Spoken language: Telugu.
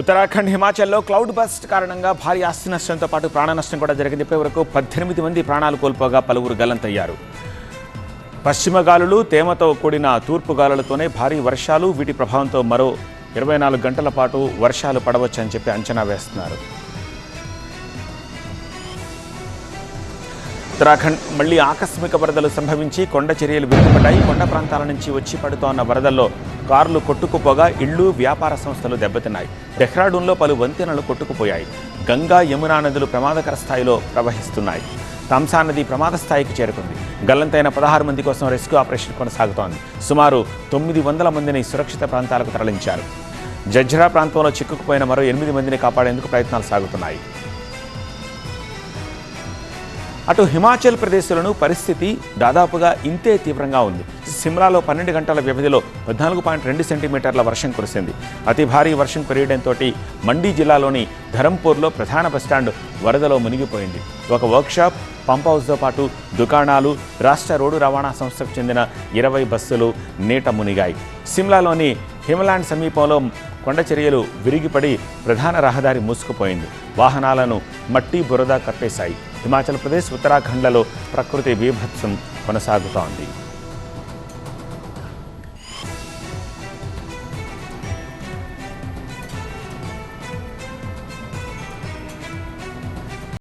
ఉత్తరాఖండ్ హిమాచల్లో క్లౌడ్ బస్ట్ కారణంగా భారీ ఆస్తి నష్టంతో పాటు ప్రాణ నష్టం కూడా జరిగింది. ఇప్పటి వరకు పద్దెనిమిది మంది ప్రాణాలు కోల్పోగా పలువురు గల్లంతయ్యారు. పశ్చిమ గాలులు తేమతో కూడిన తూర్పు గాలులతోనే భారీ వర్షాలు వీటి ప్రభావంతో మరో ఇరవై నాలుగు గంటల పాటు వర్షాలు పడవచ్చని చెప్పి అంచనా వేస్తున్నారు. ఉత్తరాఖండ్ మళ్ళీ ఆకస్మిక వరదలు సంభవించి కొండ చర్యలు విరుగుపడ్డాయి కొండ ప్రాంతాల నుంచి వచ్చి పడుతోన్న వరదల్లో కార్లు కొట్టుకుపోగా ఇళ్ళు వ్యాపార సంస్థలు దెబ్బతిన్నాయి. డెహ్రాడూన్లో పలు వంతెనలు కొట్టుకుపోయాయి. గంగా యమునా నదులు ప్రమాదకర స్థాయిలో ప్రవహిస్తున్నాయి. తంసా నది ప్రమాద స్థాయికి చేరుకుంది. గల్లంతైన పదహారు మంది కోసం రెస్క్యూ ఆపరేషన్ కొనసాగుతోంది. సుమారు తొమ్మిది వందల మందిని సురక్షిత ప్రాంతాలకు తరలించారు. జజ్జరా ప్రాంతంలో చిక్కుకుపోయిన మరో ఎనిమిది మందిని కాపాడేందుకు ప్రయత్నాలు సాగుతున్నాయి. అటు హిమాచల్ ప్రదేశ్లోనూ పరిస్థితి దాదాపుగా ఇంతే తీవ్రంగా ఉంది. సిమ్లాలో పన్నెండు గంటల వ్యవధిలో పద్నాలుగు పాయింట్ రెండు సెంటీమీటర్ల వర్షం కురిసింది. అతి భారీ వర్షం కురియడంతో మండీ జిల్లాలోని ధరంపూర్లో ప్రధాన బస్టాండ్ వరదలో మునిగిపోయింది. ఒక వర్క్షాప్ పంప్ హౌస్తో పాటు దుకాణాలు రాష్ట్ర రోడ్డు రవాణా సంస్థకు చెందిన ఇరవై బస్సులు నీట మునిగాయి. సిమ్లాలోని హిమలాండ్ సమీపంలో కొండ చర్యలు విరిగిపడి ప్రధాన రహదారి మూసుకుపోయింది. వాహనాలను మట్టి బురద కప్పేశాయి. హిమాచల్ ప్రదేశ్ ఉత్తరాఖండ్లలో ప్రకృతి బీభత్సం కొనసాగుతోంది.